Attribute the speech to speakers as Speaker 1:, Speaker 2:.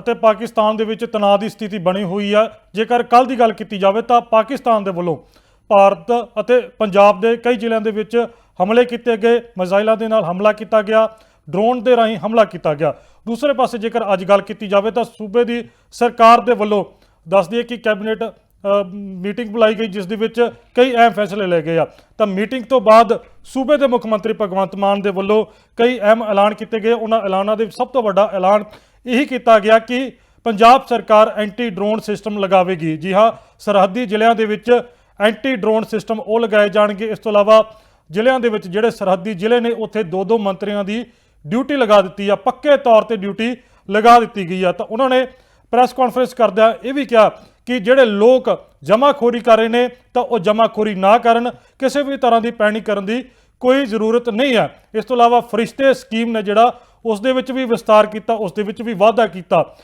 Speaker 1: ਅਤੇ ਪਾਕਿਸਤਾਨ ਦੇ ਵਿੱਚ ਤਣਾਅ ਦੀ ਸਥਿਤੀ ਬਣੀ ਹੋਈ ਹੈ ਜੇਕਰ ਕੱਲ ਦੀ ਗੱਲ ਕੀਤੀ ਜਾਵੇ ਤਾਂ ਪਾਕਿਸਤਾਨ ਦੇ ਵੱਲੋਂ ਭਾਰਤ ਅਤੇ ਪੰਜਾਬ ਦੇ ਕਈ ਜ਼ਿਲ੍ਹਿਆਂ ਦੇ ਵਿੱਚ ਹਮਲੇ ਕੀਤੇ ਗਏ, ਮਿਜ਼ਾਈਲਾਂ ਦੇ ਨਾਲ ਹਮਲਾ ਕੀਤਾ ਗਿਆ, ਡਰੋਨ ਦੇ ਰਾਹੀਂ ਹਮਲਾ ਕੀਤਾ ਗਿਆ। ਦੂਸਰੇ ਪਾਸੇ ਜੇਕਰ ਅੱਜ ਗੱਲ ਕੀਤੀ ਜਾਵੇ ਤਾਂ ਸੂਬੇ ਦੀ ਸਰਕਾਰ ਦੇ ਵੱਲੋਂ ਦੱਸ ਦਈਏ ਕਿ ਕੈਬਨਿਟ ਮੀਟਿੰਗ ਬੁਲਾਈ ਗਈ, ਜਿਸ ਦੇ ਵਿੱਚ ਕਈ ਅਹਿਮ ਫੈਸਲੇ ਲਏ ਗਏ ਆ। ਤਾਂ ਮੀਟਿੰਗ ਤੋਂ ਬਾਅਦ ਸੂਬੇ ਦੇ ਮੁੱਖ ਮੰਤਰੀ ਭਗਵੰਤ ਮਾਨ ਦੇ ਵੱਲੋਂ ਕਈ ਅਹਿਮ ਐਲਾਨ ਕੀਤੇ ਗਏ। ਉਹਨਾਂ ਐਲਾਨਾਂ ਦੇ ਸਭ ਤੋਂ ਵੱਡਾ ਐਲਾਨ ਇਹੀ ਕੀਤਾ ਗਿਆ ਕਿ ਪੰਜਾਬ ਸਰਕਾਰ ਐਂਟੀ ਡਰੋਨ ਸਿਸਟਮ ਲਗਾਵੇਗੀ। ਜੀ ਹਾਂ, ਸਰਹੱਦੀ ਜ਼ਿਲ੍ਹਿਆਂ ਦੇ ਵਿੱਚ ਐਂਟੀ ਡਰੋਨ ਸਿਸਟਮ ਉਹ ਲਗਾਏ ਜਾਣਗੇ। ਇਸ ਤੋਂ ਇਲਾਵਾ ਜ਼ਿਲ੍ਹਿਆਂ ਦੇ ਵਿੱਚ ਜਿਹੜੇ ਸਰਹੱਦੀ ਜ਼ਿਲ੍ਹੇ ਨੇ, ਉੱਥੇ ਦੋ ਦੋ ਮੰਤਰੀਆਂ ਦੀ ਡਿਊਟੀ ਲਗਾ ਦਿੱਤੀ ਆ। ਪੱਕੇ ਤੌਰ ਤੇ ਡਿਊਟੀ ਲਗਾ ਦਿੱਤੀ ਗਈ ਆ। ਤਾਂ ਉਹਨਾਂ ਨੇ ਪ੍ਰੈਸ ਕਾਨਫਰੰਸ ਕਰਦਿਆਂ ਇਹ ਵੀ ਕਿਹਾ ਕਿ ਜਿਹੜੇ ਲੋਕ ਜਮਾਖੋਰੀ ਕਰ ਰਹੇ ਨੇ, ਤਾਂ ਉਹ ਜਮਾਖੋਰੀ ਨਾ ਕਰਨ। ਕਿਸੇ ਵੀ ਤਰ੍ਹਾਂ ਦੀ ਪੈਣੀ ਕਰਨ ਦੀ ਕੋਈ ਜ਼ਰੂਰਤ ਨਹੀਂ ਹੈ ਇਸ ਤੋਂ ਇਲਾਵਾ ਫਰਿਸ਼ਤੇ ਸਕੀਮ ਨੇ ਜਿਹੜਾ ਉਸ ਦੇ ਵਿੱਚ ਵੀ ਵਿਸਤਾਰ ਕੀਤਾ ਉਸ ਦੇ ਵਿੱਚ ਵੀ ਵਾਧਾ ਕੀਤਾ।